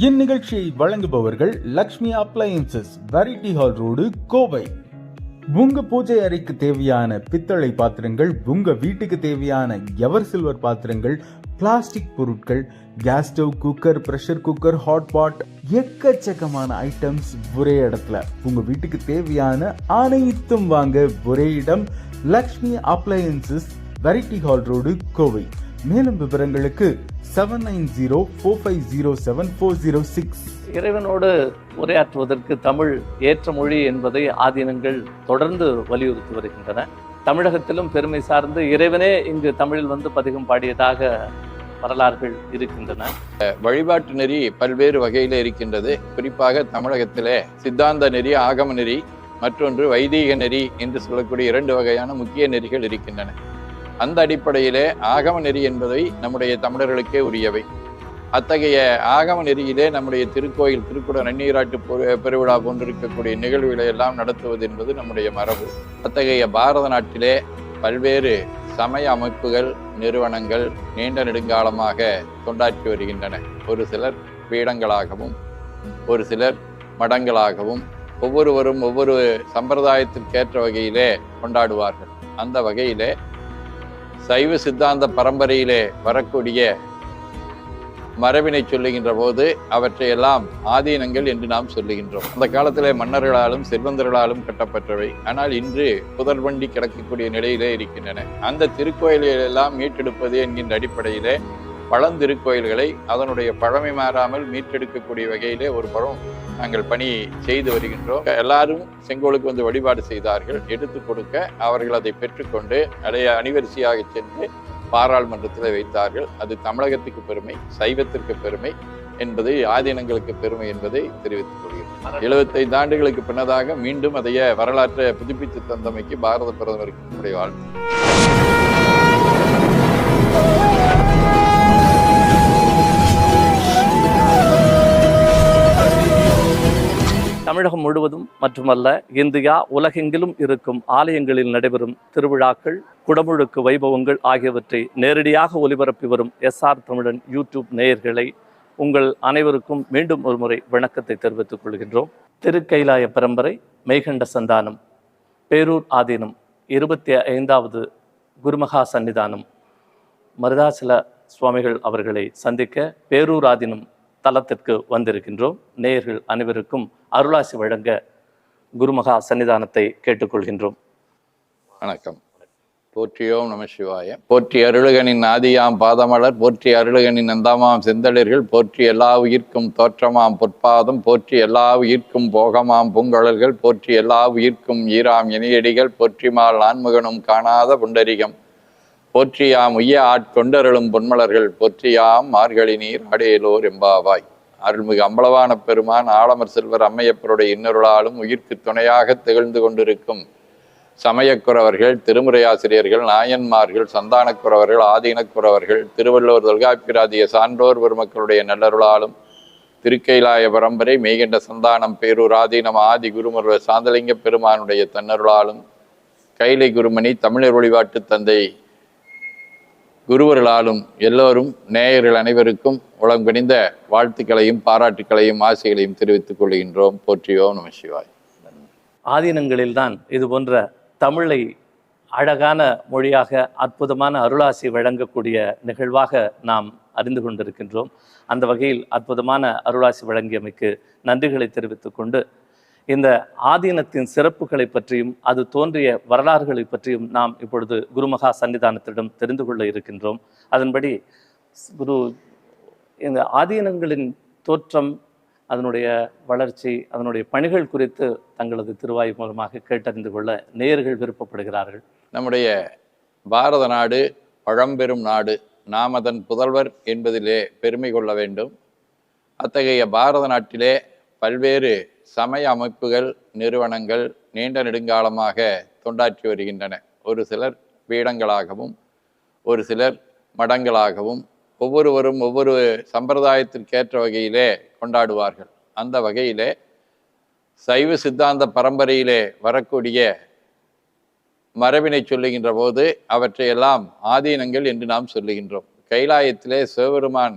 இந்நிகழ்ச்சியை வழங்குபவர்கள் Lakshmi appliances variety hall road Kovai. உங்க பூஜை அறைக்கு தேவையான பித்தளை பாத்திரங்கள் உங்க வீட்டுக்கு தேவையான எவர் சில்வர் பாத்திரங்கள் பிளாஸ்டிக் பொருட்கள் gas stove cooker pressure cooker hot pot எக்கச்சக்கமான ஐட்டம்ஸ் ஒரே இடத்துல. உங்க வீட்டுக்கு தேவையான அனைத்தும் வாங்க ஒரே இடம் Lakshmi appliances variety hall road Kovai. மேலும் விவரங்களுக்கு seven nine zero four five zero seven four zero six இறைவனோடு உரையாற்றுவதற்கு தமிழ் ஏற்ற மொழி என்பதை ஆதீனங்கள் தொடர்ந்து வலியுறுத்தி வருகின்றன. தமிழகத்திலும் பெருமை சார்ந்து இறைவனே இங்கு தமிழில் வந்து பதிகம் பாடியதாக வரலாறுகள் இருக்கின்றன. வழிபாட்டு நெறி பல்வேறு வகையில் இருக்கின்றது. குறிப்பாக தமிழகத்திலே சித்தாந்த நெறி ஆகம நெறி மற்றொன்று வைதீக நெறி என்று சொல்லக்கூடிய இரண்டு வகையான முக்கிய நெறிகள் இருக்கின்றன. அந்த அடிப்படையிலே ஆகம நெறி என்பதை நம்முடைய தமிழர்களுக்கே உரியவை. அத்தகைய ஆகம நெறியிலே நம்முடைய திருக்கோயில் திருக்குட நன்னீராட்டு பெரு- பெருவிழா போன்றிருக்கக்கூடிய நிகழ்வுகளை எல்லாம் நடத்துவது என்பது நம்முடைய மரபு. அத்தகைய பாரத நாட்டிலே பல்வேறு சமய அமைப்புகள் நிறுவனங்கள் நீண்ட நெடுங்காலமாக தொண்டாற்றி வருகின்றன. ஒரு சிலர் பீடங்களாகவும் ஒரு சிலர் மடங்களாகவும் ஒவ்வொருவரும் ஒவ்வொரு சம்பிரதாயத்திற்கேற்ற வகையிலே கொண்டாடுவார்கள். அந்த வகையிலே சைவ சித்தாந்த பரம்பரையிலே வரக்கூடிய மரபினை சொல்லுகின்ற போது அவற்றையெல்லாம் ஆதீனங்கள் என்று நாம் சொல்லுகின்றோம். அந்த காலத்திலே மன்னர்களாலும் செல்வந்தர்களாலும் கட்டப்பட்டவை. ஆனால் இன்று புதர்வண்டி கிடக்கக்கூடிய நிலையிலே இருக்கின்றன. அந்த திருக்கோயில்கள் எல்லாம் மீட்டெடுப்பது என்கின்ற அடிப்படையிலே பழந்திருக்கோயில்களை அதனுடைய பழமை மாறாமல் மீட்டெடுக்கக்கூடிய வகையிலே ஒரு படம் நாங்கள் பணி செய்து வருகின்றோம். எல்லாரும் செங்கோலுக்கு வந்து வழிபாடு செய்தார்கள். எடுத்து கொடுக்க அவர்கள் அதை பெற்றுக்கொண்டு அடைய அணிவரிசையாக சென்று பாராளுமன்றத்தில் வைத்தார்கள். அது தமிழகத்துக்கு பெருமை சைவத்திற்கு பெருமை என்பது ஆதீனங்களுக்கு பெருமை என்பதை தெரிவித்துக் கொள்கிறேன். எழுபத்தைந்து ஆண்டுகளுக்கு பின்னதாக மீண்டும் அதைய வரலாற்றை புதுப்பித்து தந்தமைக்கு பாரத பிரதமருக்கு நம்முடைய வாழ்த்து. தமிழகம் முழுவதும் மட்டுமல்ல இந்தியா உலகெங்கிலும் இருக்கும் ஆலயங்களில் நடைபெறும் திருவிழாக்கள் குடமுழுக்கு வைபவங்கள் ஆகியவற்றை நேரடியாக ஒலிபரப்பி வரும் எஸ்ஆர் தமிழன் யூடியூப் நேயர்களை உங்கள் அனைவருக்கும் மீண்டும் ஒரு முறை வணக்கத்தை தெரிவித்துக் கொள்கின்றோம். திருக்கைலாய பரம்பரை மெய்கண்ட சந்தானம் பேரூர் ஆதீனம் இருபத்தி ஐந்தாவது குருமகா சன்னிதானம் மருதாசல சுவாமிகள் அவர்களை சந்திக்க பேரூர் ஆதீனம் தலத்திற்கு வந்திருக்கின்றோம். நேயர்கள் அனைவருக்கும் அருளாசி வழங்க குருமகா சன்னிதானத்தை கேட்டுக்கொள்கின்றோம். வணக்கம். போற்றியோம் நம சிவாய. போற்றி அருளுகனின் ஆதியாம் பாதமலர் போற்றி அருளுகனின் அந்தமாம் செந்தளிர்கள் போற்றி எல்லா உயிர்க்கும் தோற்றமாம் பொற்பாதம் போற்றி எல்லா உயிர்க்கும் போகமாம் பூங்கழல்கள் போற்றி எல்லா உயிர்க்கும் ஈராம் இணையடிகள் போற்றிமால் ஆன்முகனும் காணாத புண்டரிகம். போற்றியாம் உய்ய ஆட்கொண்டருளும் பொன்மலர்கள் போற்றியாம் மார்கழி நீர் ஆடையலோர் எம்பாவாய். அருள்மிகு அம்பலவான பெருமான் ஆலமர் செல்வர் அம்மையப்பருடைய இன்னொருளாலும் உயிர்க்கு துணையாக திகழ்ந்து கொண்டிருக்கும் சமயக்குறவர்கள் திருமுறையாசிரியர்கள் நாயன்மார்கள் சந்தானக்குறவர்கள் ஆதீனக்குறவர்கள் திருவள்ளுவர் தொல்காப்பிராதிய சான்றோர் பெருமக்களுடைய நல்லருளாலும் திருக்கைலாய பரம்பரை மெய்கண்ட சந்தானம் பேரூர் ஆதீனம் ஆதி குருமருவ சாந்தலிங்க பெருமானுடைய தன்னருளாலும் கைலை குருமணி தமிழர் வழிபாட்டு தந்தை குருவர்களாலும் எல்லோரும் நேயர்கள் அனைவருக்கும் உலகம் கணிந்த வாழ்த்துக்களையும் பாராட்டுக்களையும் ஆசைகளையும் தெரிவித்துக் கொள்கின்றோம். போற்றியோ நம சிவாய். ஆதீனங்களில்தான் இது போன்ற தமிழை அழகான மொழியாக அற்புதமான அருளாசி வழங்கக்கூடிய நிகழ்வாக நாம் அறிந்து கொண்டிருக்கின்றோம். அந்த வகையில் அற்புதமான அருளாசி வழங்கியமைக்கு நன்றிகளை தெரிவித்துக் கொண்டு இந்த ஆதீனத்தின் சிறப்புகளை பற்றியும் அது தோன்றிய வரலாறுகளை பற்றியும் நாம் இப்பொழுது குருமகா சன்னிதானத்திடம் தெரிந்து கொள்ள இருக்கின்றோம். அதன்படி குரு இந்த ஆதீனங்களின் தோற்றம் அதனுடைய வளர்ச்சி அதனுடைய பணிகள் குறித்து தங்களது திருவாய் மூலமாக கேட்டறிந்து கொள்ள நேயர்கள் விருப்பப்படுகிறார்கள். நம்முடைய பாரத நாடு பழம்பெரும் நாடு நாம் அதன் புதல்வர் என்பதிலே பெருமை கொள்ள வேண்டும். அத்தகைய பாரத நாட்டிலே பல்வேறு சமய அமைப்புகள் நிறுவனங்கள் நீண்ட நெடுங்காலமாக தொண்டாற்றி வருகின்றன. ஒரு சிலர் பீடங்களாகவும் ஒரு சிலர் மடங்களாகவும் ஒவ்வொருவரும் ஒவ்வொரு சம்பிரதாயத்திற்கேற்ற வகையிலே கொண்டாடுவார்கள். அந்த வகையிலே சைவ சித்தாந்த பரம்பரையிலே வரக்கூடிய மரபினை சொல்லுகின்ற போது அவற்றையெல்லாம் ஆதீனங்கள் என்று நாம் சொல்லுகின்றோம். கைலாயத்திலே சிவபெருமான்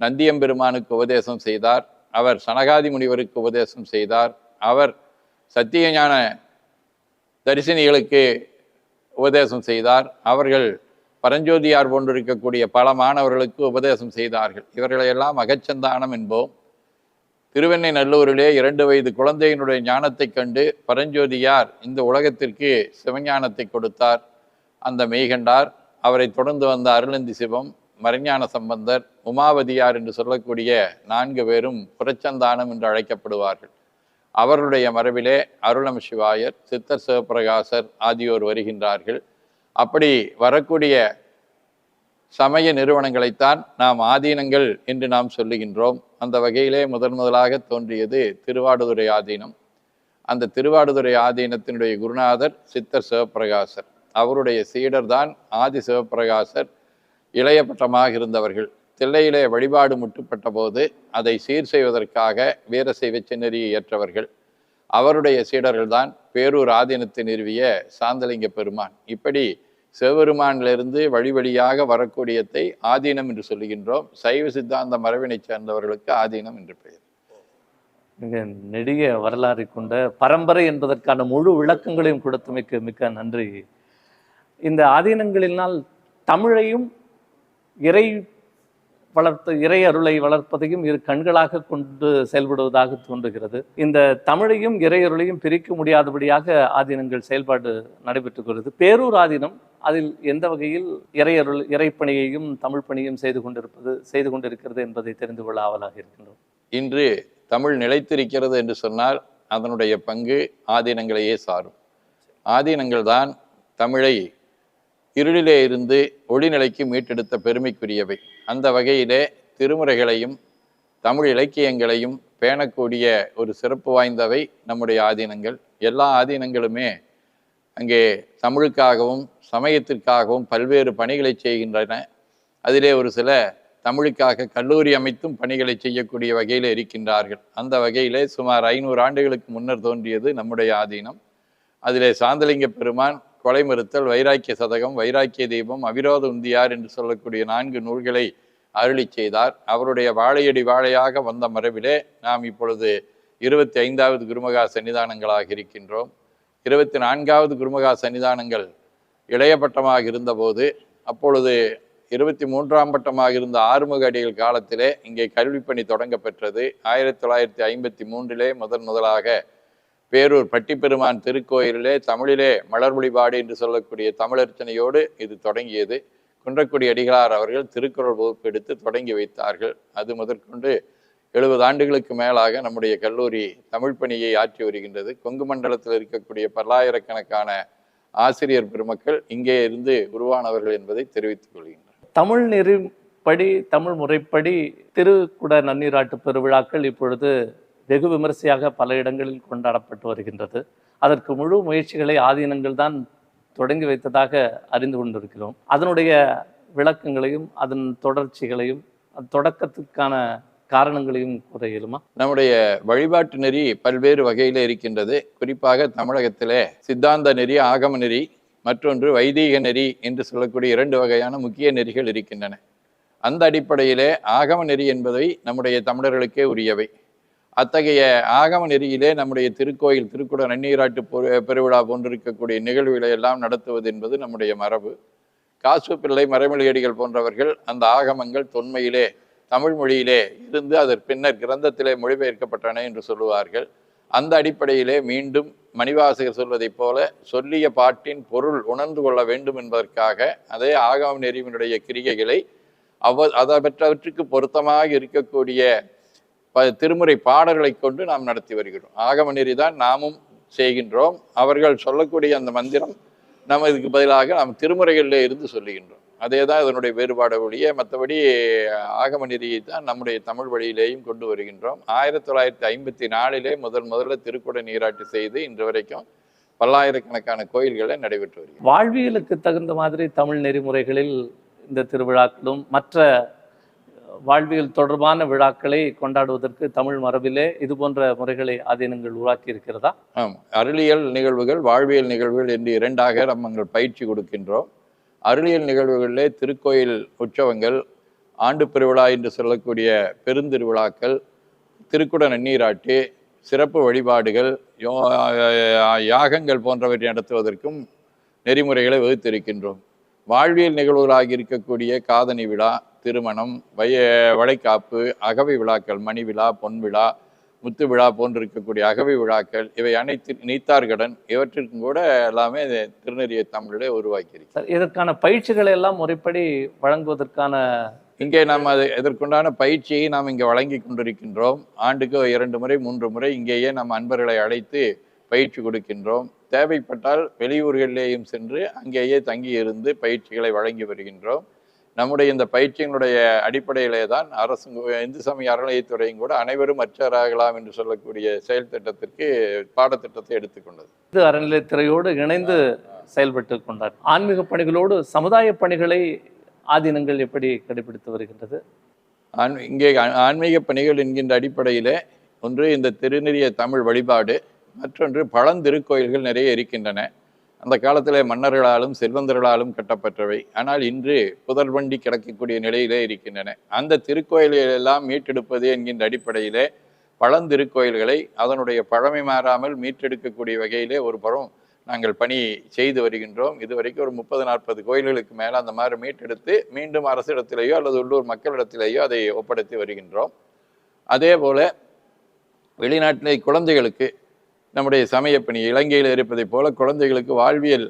நந்தியம்பெருமானுக்கு உபதேசம் செய்தார். அவர் சனகாதி முனிவருக்கு உபதேசம் செய்தார். அவர் சத்தியஞான தரிசினிகளுக்கு உபதேசம் செய்தார். அவர்கள் பரஞ்சோதியார் போன்றிருக்கக்கூடிய பல மாணவர்களுக்கு உபதேசம் செய்தார்கள். இவர்களையெல்லாம் அகச்சந்தானம் என்போம். திருவெண்ணை நல்லூரிலே இரண்டு வயது குழந்தையினுடைய ஞானத்தைக் கண்டு பரஞ்சோதியார் இந்த உலகத்திற்கு சிவஞானத்தை கொடுத்தார். அந்த மெய்கண்டார் அவரை தொடர்ந்து வந்த அருளந்தி சிவம் மறைஞான சம்பந்தர் உமாவதியார் என்று சொல்லக்கூடிய நான்கு பேரும் புறச்சந்தானம் என்று அழைக்கப்படுவார்கள். அவர்களுடைய மரபிலே அருளம் சிவாயர் சித்தர் சிவபிரகாசர் ஆகியோர் வருகின்றார்கள். அப்படி வரக்கூடிய சமய நிறுவனங்களைத்தான் நாம் ஆதீனங்கள் என்று நாம் சொல்லுகின்றோம். அந்த வகையிலே முதன் முதலாக தோன்றியது திருவாடுதுறை ஆதீனம். அந்த திருவாடுதுறை ஆதீனத்தினுடைய குருநாதர் சித்தர் சிவபிரகாசர். அவருடைய சீடர் தான் ஆதி சிவபிரகாசர் இளையபட்டமாக இருந்தவர்கள் தில்லையிலே வழிபாடு முட்டுப்பட்ட போது அதை சீர் செய்வதற்காக வீரசைவ சின்னரியை ஏற்றவர்கள். அவருடைய சீடர்கள்தான் பேரூர் ஆதீனத்தை நிறுவிய சாந்தலிங்க பெருமான். இப்படி சிவபெருமானிலிருந்து வழி வழியாக வரக்கூடியதை ஆதீனம் என்று சொல்லுகின்றோம். சைவ சித்தாந்த மரபினை சேர்ந்தவர்களுக்கு ஆதீனம் என்று பெயர். மிக நெடிய வரலாறு கொண்ட பரம்பரை என்பதற்கான முழு விளக்கங்களையும் கொடுத்தமைக்கு மிக்க நன்றி. இந்த ஆதீனங்களினால் தமிழையும் இறை வளர்த்த இறை அருளை வளர்ப்பதையும் இரு கண்களாக கொண்டு செயல்படுவதாக தோன்றுகிறது. இந்த தமிழையும் இறை அருளையும் பிரிக்க முடியாதபடியாக ஆதீனங்கள் செயல்பாடு நடைபெற்றுகிறது பேரூர் ஆதீனம் அதில் எந்த வகையில் இறையருள் இறைப்பணியையும் தமிழ் பணியும் செய்து கொண்டிருப்பது செய்து கொண்டிருக்கிறது என்பதை தெரிந்து கொள்ள ஆவலாக இருக்கின்றோம். இன்று தமிழ் நிலைத்திருக்கிறது என்று சொன்னால் அதனுடைய பங்கு ஆதீனங்களையே சாரும். ஆதீனங்கள் தான் தமிழை இருளிலே இருந்து ஒளிநிலைக்கு மீட்டெடுத்த பெருமைக்குரியவை. அந்த வகையிலே திருமுறைகளையும் தமிழ் இலக்கியங்களையும் பேணக்கூடிய ஒரு சிறப்பு வாய்ந்தவை நம்முடைய ஆதீனங்கள். எல்லா ஆதீனங்களுமே அங்கே தமிழுக்காகவும் சமயத்திற்காகவும் பல்வேறு பணிகளை செய்கின்றன. அதிலே ஒரு சில தமிழுக்காக கல்லூரி அமைத்தும் பணிகளை செய்யக்கூடிய வகையில் இருக்கின்றார்கள். அந்த வகையிலே சுமார் ஐநூறு ஆண்டுகளுக்கு முன்னர் தோன்றியது நம்முடைய ஆதீனம். அதிலே சாந்தலிங்க பெருமான் கொலை மறுத்தல் வைராக்கிய சதகம் வைராக்கிய தீபம் அவிரோத உந்தியார் என்று சொல்லக்கூடிய நான்கு நூல்களை அருளி செய்தார். அவருடைய வாழையடி வாழையாக வந்த மரபிலே நாம் இப்பொழுது இருபத்தி ஐந்தாவது குருமகா சன்னிதானங்களாக இருக்கின்றோம். இருபத்தி நான்காவது குருமகா சன்னிதானங்கள் இளைய பட்டமாக இருந்தபோது அப்பொழுது இருபத்தி மூன்றாம் பட்டமாக இருந்த ஆறுமுக அடிகள் காலத்திலே இங்கே கல்விப்பணி தொடங்கப்பெற்றது. தொடங்க பெற்றது ஆயிரத்தி தொள்ளாயிரத்தி ஐம்பத்தி மூன்றிலே முதன் முதலாக பேரூர் பட்டிப்பெருமான் திருக்கோயிலிலே தமிழிலே மலர் வழிபாடு என்று சொல்லக்கூடிய தமிழர்ச்சனையோடு இது தொடங்கியது. குன்றக்குடி அடிகளார் அவர்கள் திருக்குறள் வகுப்பு எடுத்து தொடங்கி வைத்தார்கள். அது முதற்கொண்டு எழுபது ஆண்டுகளுக்கு மேலாக நம்முடைய கல்லூரி தமிழ் பணியை ஆற்றி வருகின்றது. கொங்கு மண்டலத்தில் இருக்கக்கூடிய பல்லாயிரக்கணக்கான ஆசிரியர் பெருமக்கள் இங்கே இருந்து உருவானவர்கள் என்பதை தெரிவித்துக் கொள்கின்றனர். தமிழ் நெறிப்படி தமிழ் முறைப்படி திருக்குட நன்னீராட்டு பெருவிழாக்கள் இப்பொழுது வெகு விமரிசையாக பல இடங்களில் கொண்டாடப்பட்டு வருகின்றது. அதற்கு முழு முயற்சிகளை ஆதீனங்கள் தான் தொடங்கி வைத்ததாக அறிந்து கொண்டிருக்கிறோம். அதனுடைய விளக்கங்களையும் அதன் தொடர்ச்சிகளையும் தொடக்கத்துக்கான காரணங்களையும் கூற இயலுமா? நம்முடைய வழிபாட்டு நெறி பல்வேறு வகையில் இருக்கின்றது. குறிப்பாக தமிழகத்திலே சித்தாந்த நெறி ஆகம நெறி மற்றொன்று வைதீக நெறி என்று சொல்லக்கூடிய இரண்டு வகையான முக்கிய நெறிகள் இருக்கின்றன. அந்த அடிப்படையிலே ஆகம நெறி என்பதை நம்முடைய தமிழர்களுக்கே உரியவை. அத்தகைய ஆகம நெறியிலே நம்முடைய திருக்கோயில் திருக்குட நன்னீராட்டு பெருவிழா போன்றிருக்கக்கூடிய நிகழ்வுகளை எல்லாம் நடத்துவது என்பது நம்முடைய மரபு. காசு பிள்ளை மறைமொழியடிகள் போன்றவர்கள் அந்த ஆகமங்கள் தொன்மையிலே தமிழ் மொழியிலே இருந்து அதற்கு பின்னர் கிரந்தத்திலே மொழிபெயர்க்கப்பட்டன என்று சொல்லுவார்கள். அந்த அடிப்படையிலே மீண்டும் மணிவாசகர் சொல்வதைப் போல சொல்லிய பாட்டின் பொருள் உணர்ந்து கொள்ள வேண்டும் என்பதற்காக அதே ஆகம நெறிவினுடைய கிரிகைகளை அவ அதை பெற்றவற்றுக்கு பொருத்தமாக இருக்கக்கூடிய திருமுறை பாடல்களை கொண்டு நாம் நடத்தி வருகிறோம். ஆகம நெறி தான் நாமும் செய்கின்றோம். அவர்கள் சொல்லக்கூடிய அந்த மந்திரம் நம்ம இதுக்கு பதிலாக நாம் திருமுறைகளிலே இருந்து சொல்லுகின்றோம். அதே தான் இதனுடைய வேறுபாடு ஒழிய மற்றபடி ஆகம நெறியை தான் நம்முடைய தமிழ் வழியிலேயும் கொண்டு வருகின்றோம். ஆயிரத்தி தொள்ளாயிரத்தி ஐம்பத்தி நாலிலே முதல் முதல்ல திருக்குட நீராட்டு செய்து இன்று வரைக்கும் பல்லாயிரக்கணக்கான கோயில்களை நடைபெற்று வருகிறது. வாழ்வியலுக்கு தகுந்த மாதிரி தமிழ் நெறிமுறைகளில் இந்த திருவிழாக்களும் மற்ற வாழ்வியல் தொடர்பான விழாக்களை கொண்டாடுவதற்கு தமிழ் மரபிலே இது போன்ற முறைகளை ஆதீனங்கள் உருவாக்கி இருக்கிறதா? ஆம். அருளியல் நிகழ்வுகள் வாழ்வியல் நிகழ்வுகள் என்று இரண்டாக நம்ம பயிற்சி கொடுக்கின்றோம். அருளியல் நிகழ்வுகளிலே திருக்கோயில் உற்சவங்கள் ஆண்டு பெருவிழா என்று சொல்லக்கூடிய பெருந்திருவிழாக்கள் திருக்குட நன்னீராட்டு சிறப்பு வழிபாடுகள் யோ- யாகங்கள் போன்றவற்றை நடத்துவதற்கும் நெறிமுறைகளை வகுத்திருக்கின்றோம். வாழ்வியல் நிகழ்வுகளாக இருக்கக்கூடிய காதணி விழா திருமணம் வய வளைகாப்பு அகவை விழாக்கள் மணி விழா பொன் விழா முத்து விழா போன்று இருக்கக்கூடிய அகவை விழாக்கள் இவை அனைத்து நீத்தார்கடன் இவற்றிற்கும் கூட எல்லாமே திருநெறிய தமிழிலே உருவாக்கியிருக்கு. சார் இதற்கான பயிற்சிகளை எல்லாம் முறைப்படி வழங்குவதற்கான இங்கே நாம் அது இதற்குண்டான பயிற்சியை நாம் இங்கே வழங்கி கொண்டிருக்கின்றோம். ஆண்டுக்கு இரண்டு முறை மூன்று முறை இங்கேயே நம் அன்பர்களை அழைத்து பயிற்சி கொடுக்கின்றோம். தேவைப்பட்டால் வெளியூர்களிலேயும் சென்று அங்கேயே தங்கி இருந்து பயிற்சிகளை வழங்கி வருகின்றோம். நம்முடைய இந்த பயிற்சியினுடைய அடிப்படையிலே தான் அரசு இந்து சமய அறநிலையத்துறையும் கூட அனைவரும் அச்சராகலாம் என்று சொல்லக்கூடிய செயல் திட்டத்திற்கு பாடத்திட்டத்தை எடுத்துக்கொண்டது இது அறநிலையத்துறையோடு இணைந்து செயல்பட்டு கொண்டார். ஆன்மீக பணிகளோடு சமுதாய பணிகளை ஆதீனங்கள் எப்படி கடைபிடித்து வருகின்றது? ஆன் இங்கே ஆன்மீக பணிகள் என்கின்ற அடிப்படையிலே ஒன்று இந்த திருநெறிய தமிழ் வழிபாடு மற்றொன்று பழந்திருக்கோயில்கள் நிறைய இருக்கின்றன. அந்த காலத்திலே மன்னர்களாலும் செல்வந்தர்களாலும் கட்டப்பட்டவை. ஆனால் இன்று புதர்வண்டி கிடக்கக்கூடிய நிலையிலே இருக்கின்றன. அந்த திருக்கோயில்களெல்லாம் மீட்டெடுப்பது என்கின்ற அடிப்படையிலே பழந்திருக்கோயில்களை அதனுடைய பழமை மாறாமல் மீட்டெடுக்கக்கூடிய வகையிலே ஒரு புறம் நாங்கள் பணி செய்து வருகின்றோம். இதுவரைக்கும் ஒரு முப்பது நாற்பது கோயில்களுக்கு மேலே அந்த மாதிரி மீட்டெடுத்து மீண்டும் அரசிடத்திலேயோ அல்லது உள்ளூர் மக்களிடத்திலேயோ அதை ஒப்படைத்து வருகின்றோம். அதே போல வெளிநாட்டிலே குழந்தைகளுக்கு நம்முடைய சமயப்பணி இலங்கையில் இருப்பதைப் போல குழந்தைகளுக்கு வாழ்வியல்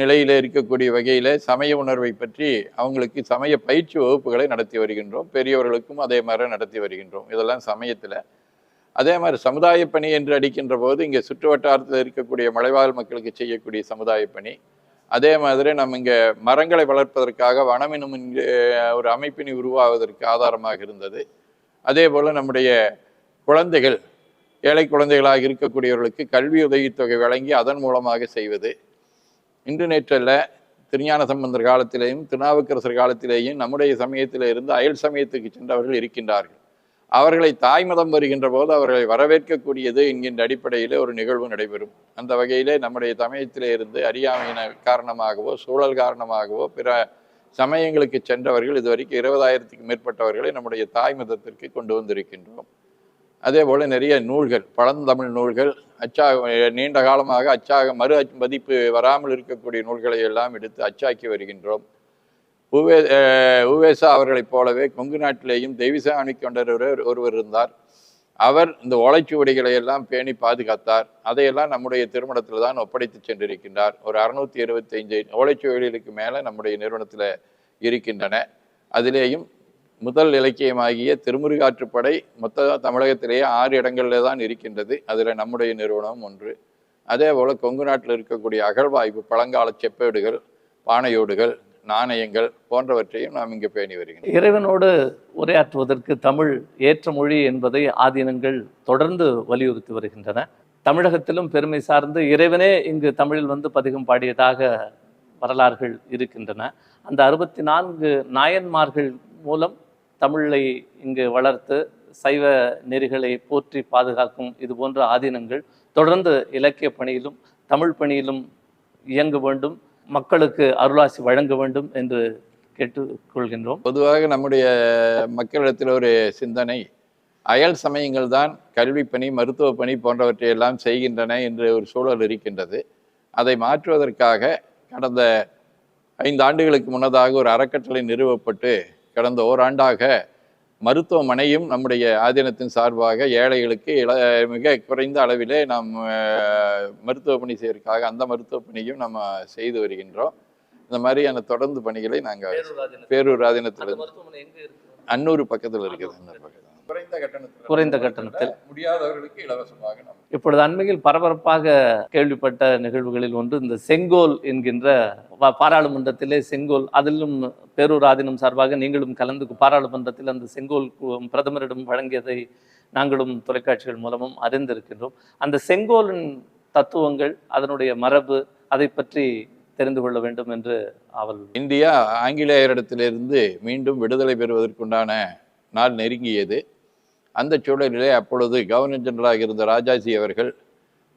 நிலையில் இருக்கக்கூடிய வகையில் சமய உணர்வை பற்றி அவங்களுக்கு சமய பயிற்சி வகுப்புகளை நடத்தி வருகின்றோம். பெரியவர்களுக்கும் அதே மாதிரி நடத்தி வருகின்றோம். இதெல்லாம் சமயத்தில். அதே மாதிரி சமுதாய பணி என்று அடிக்கின்ற போது இங்கே சுற்று வட்டாரத்தில் இருக்கக்கூடிய மலைவாழ் மக்களுக்கு செய்யக்கூடிய சமுதாய பணி. அதே மாதிரி நம்ம இங்கே மரங்களை வளர்ப்பதற்காக வனம் என்னும் ஒரு அமைப்பினை உருவாவதற்கு ஆதாரமாக இருந்தது. அதே போல் நம்முடைய குழந்தைகள் ஏழை குழந்தைகளாக இருக்கக்கூடியவர்களுக்கு கல்வி உதவித்தொகை வழங்கி அதன் மூலமாக செய்வது. இன்று நேற்றல்ல திருஞான சம்பந்தர் காலத்திலேயும் திருநாவுக்கரசர் காலத்திலேயும் நம்முடைய சமயத்திலே இருந்து அயல் சமயத்துக்கு சென்றவர்கள் இருக்கின்றார்கள். அவர்களை தாய் மதம் வருகின்ற போது அவர்களை வரவேற்கக்கூடியது என்கின்ற அடிப்படையிலே ஒரு நிகழ்வு நடைபெறும். அந்த வகையிலே நம்முடைய சமயத்திலே இருந்து அறியாமையின காரணமாகவோ சூழல் காரணமாகவோ பிற சமயங்களுக்கு சென்றவர்கள் இதுவரைக்கும் இருபதாயிரத்துக்கு மேற்பட்டவர்களை நம்முடைய தாய் மதத்திற்கு கொண்டு வந்திருக்கின்றோம். அதே போல் நிறைய நூல்கள் பழந்தமிழ் நூல்கள் அச்சாக நீண்ட காலமாக அச்சாக மறு மதிப்பு வராமல் இருக்கக்கூடிய நூல்களை எல்லாம் எடுத்து அச்சாக்கி வருகின்றோம். உவே உவேசா அவர்களைப் போலவே கொங்கு நாட்டிலேயும் தெய்விசாமி கொண்டர் ஒருவர் ஒருவர் இருந்தார். அவர் இந்த ஓலைச்சுவடிகளை எல்லாம் பேணி பாதுகாத்தார். அதையெல்லாம் நம்முடைய திருமணத்தில் தான் ஒப்படைத்து சென்றிருக்கின்றார். ஒரு அறுநூத்தி இருபத்தைந்து ஓலைச்சுவடிகளுக்கு மேலே நம்முடைய நிறுவனத்தில் இருக்கின்றன. அதிலேயும் முதல் இலக்கியமாகிய திருமுருகாற்றுப்படை மொத்த தமிழகத்திலேயே ஆறு இடங்களில் தான் இருக்கின்றது. அதில் நம்முடைய நிறுவனம் ஒன்று. அதே போல் கொங்கு நாட்டில் இருக்கக்கூடிய அகழ்வாய்வு பழங்கால செப்பேடுகள் பானையோடுகள் நாணயங்கள் போன்றவற்றையும் நாம் இங்கு பேணி வருகிறோம் இறைவனோடு உரையாற்றுவதற்கு தமிழ் ஏற்ற மொழி என்பதை ஆதீனங்கள் தொடர்ந்து வலியுறுத்தி வருகின்றன. தமிழகத்திலும் பெருமை சார்ந்து இறைவனே இங்கு தமிழில் வந்து பதிகம் பாடியதாக வரலாறுகள் இருக்கின்றன. அந்த அறுபத்தி நான்கு நாயன்மார்கள் மூலம் தமிழை இங்கு வளர்த்து சைவ நெறிகளை போற்றி பாதுகாக்கும் இது போன்ற ஆதீனங்கள் தொடர்ந்து இலக்கிய பணியிலும் தமிழ் பணியிலும் இயங்க வேண்டும் மக்களுக்கு அருளாசி வழங்க வேண்டும் என்று கேட்டுக்கொள்கின்றோம். பொதுவாக நம்முடைய மக்களிடத்தில் ஒரு சிந்தனை அயல் சமயங்கள் தான் கல்வி பணி மருத்துவ பணி போன்றவற்றை எல்லாம் செய்கின்றன என்று ஒரு சூழல் இருக்கின்றது. அதை மாற்றுவதற்காக கடந்த ஐந்து ஆண்டுகளுக்கு முன்னதாக ஒரு அறக்கட்டளை நிறுவப்பட்டு கடந்த ஓராண்டாக மருத்துவமனையும் நம்முடைய ஆதீனத்தின் சார்பாக ஏழைகளுக்கு இல மிக குறைந்த அளவிலே நாம் மருத்துவ பணி செய்வதற்காக அந்த மருத்துவ பணியும் நம்ம செய்து வருகின்றோம். இந்த மாதிரியான தொடர்ந்து பணிகளை நாங்கள் பேரூர் ஆதீனத்தில் அன்னூர் பக்கத்தில் இருக்குது அன்னூர் பக்கத்தில். கட்டணத்தில் குறைந்த கட்டணத்தில். முடியாதவர்களுக்கு இலவசமாக இப்பொழுது அண்மையில் பரபரப்பாக கேள்விப்பட்ட நிகழ்வுகளில் ஒன்று இந்த செங்கோல் என்கின்ற பாராளுமன்றத்திலே செங்கோல் அதிலும் பேரூர் ஆதீனம் சார்பாக நீங்களும் கலந்து பாராளுமன்றத்தில் அந்த செங்கோல் பிரதமரிடம் வழங்கியதை நாங்களும் தொலைக்காட்சிகள் மூலமும் அறிந்திருக்கின்றோம் அந்த செங்கோலின் தத்துவங்கள் அதனுடைய மரபு அதை பற்றி தெரிந்து கொள்ள வேண்டும் என்று அவள் இந்தியா ஆங்கிலேயரிடத்திலிருந்து மீண்டும் விடுதலை பெறுவதற்குண்டான நாள் நெருங்கியது அந்த சூழலிலே அப்பொழுது கவர்னர் ஜெனரலாக இருந்த ராஜாஜி அவர்கள்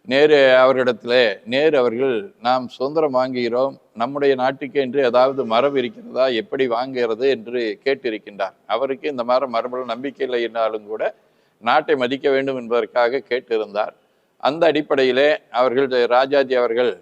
நேரு அவர்களிடத்திலே நேரு அவர்கள் நாம் சுதந்திரம் வாங்குகிறோம். நம்முடைய நாட்டுக்கு என்று ஏதாவது மரபு இருக்கிறதா? எப்படி வாங்குகிறது? என்று கேட்டிருக்கின்றார். அவருக்கு இந்த மாதிரி மரபுல நம்பிக்கை இல்லை என்றாலும் கூட நாட்டை மதிக்க வேண்டும் என்பதற்காக கேட்டிருந்தார். அந்த அடிப்படையிலே அவர்கள் ராஜாஜி அவர்கள்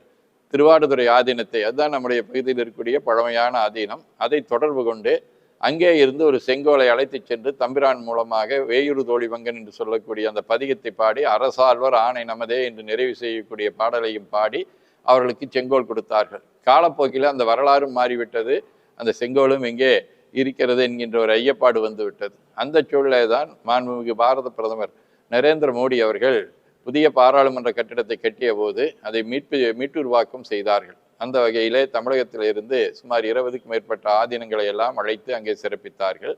திருவாடுதுறை ஆதீனத்தை அதுதான் நம்முடைய பகுதியில் இருக்கக்கூடிய பழமையான ஆதீனம் அதை தொடர்பு கொண்டு அங்கே இருந்து ஒரு செங்கோலை அழைத்துச் சென்று தம்பிரான் மூலமாக வேயூர் தோழிவங்கன் என்று சொல்லக்கூடிய அந்த பதிகத்தை பாடி அரசாழ்வர் ஆணை நமதே என்று நிறைவு செய்யக்கூடிய பாடலையும் பாடி அவர்களுக்கு செங்கோல் கொடுத்தார்கள். காலப்போக்கில் அந்த வரலாறும் மாறிவிட்டது. அந்த செங்கோலும் எங்கே இருக்கிறது என்கின்ற ஒரு ஐயப்பாடு வந்துவிட்டது. அந்த சூழலே தான் மாண்புமிகு பாரத பிரதமர் நரேந்திர மோடி அவர்கள் புதிய பாராளுமன்ற கட்டிடத்தை கட்டிய போது அதை மீட்பு மீட்டுருவாக்கம் செய்தார்கள். அந்த வகையிலே தமிழகத்திலிருந்து சுமார் இருபதுக்கு மேற்பட்ட ஆதீனங்களை எல்லாம் அழைத்து அங்கே சிறப்பித்தார்கள்.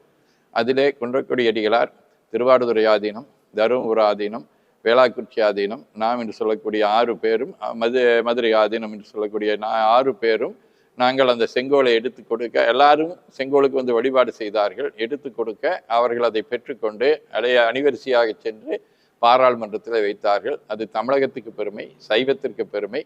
அதிலே குன்றக்குடி அடிகளார் திருவாடுதுறை ஆதீனம் தருமபுர ஆதீனம் வேளாக்குச்சி ஆதீனம் நாம் என்று சொல்லக்கூடிய ஆறு பேரும் மது மதுரை ஆதீனம் என்று சொல்லக்கூடிய நான் ஆறு பேரும் நாங்கள் அந்த செங்கோலை எடுத்து கொடுக்க எல்லாரும் செங்கோலுக்கு வந்து வழிபாடு செய்தார்கள். எடுத்து கொடுக்க அவர்கள் அதை பெற்றுக்கொண்டு அலைய அணிவரிசையாக சென்று பாராளுமன்றத்தில் வைத்தார்கள். அது தமிழகத்துக்கு பெருமை சைவத்திற்கு பெருமை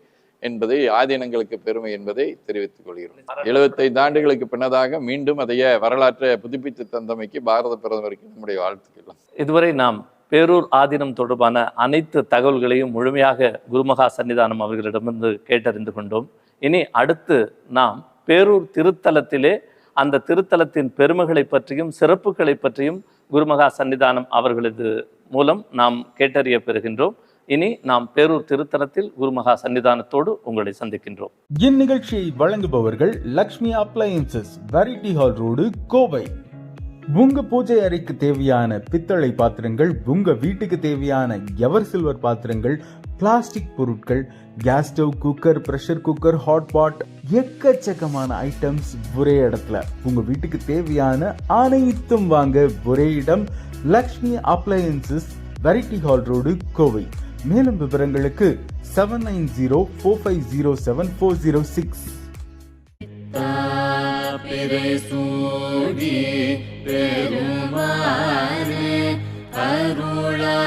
என்பதை ஆதீனங்களுக்கு பெருமை என்பதை தெரிவித்துக் கொள்கிறோம். எழுபத்தைந்து ஆண்டுகளுக்கு பின்னதாக மீண்டும் அதைய வரலாற்றை புதுப்பித்து தந்தமைக்கு பாரத பிரதமருக்கு நம்முடைய வாழ்த்துக்கள். இதுவரை நாம் பேரூர் ஆதீனம் தொடர்பான அனைத்து தகவல்களையும் முழுமையாக குருமகா சன்னிதானம் அவர்களிடமிருந்து கேட்டறிந்து கொண்டோம். இனி அடுத்து நாம் பேரூர் திருத்தலத்திலே அந்த திருத்தலத்தின் பெருமைகளை பற்றியும் சிறப்புகளை பற்றியும் குருமகா சன்னிதானம் அவர்களது மூலம் நாம் கேட்டறிய பெறுகின்றோம். இனி நாம் பேரூர் திருத்தலத்தில் குருமகா சன்னிதானத்தோடு உங்களை சந்திக்கின்றோம். இந்நிகழ்ச்சியை வழங்குபவர்கள் Lakshmi appliances variety hall road Kovai. உங்க பூஜை அறைக்கு தேவையான பித்தளை பாத்திரங்கள் உங்க வீட்டுக்கு தேவையான எவர் சில்வர் பாத்திரங்கள் பிளாஸ்டிக் பொருட்கள் gas stove cooker pressure cooker hot pot எக்கச்சக்கமான ஐட்டம்ஸ் ஒரே இடத்துல. உங்க வீட்டுக்கு தேவையான அனைத்தும் வாங்க ஒரே இடம் Lakshmi appliances variety hall road Kovai. மேலும் விவரங்களுக்கு seven nine zero four five zero seven four zero six பெருசூடி பெருமாறு அருளாளா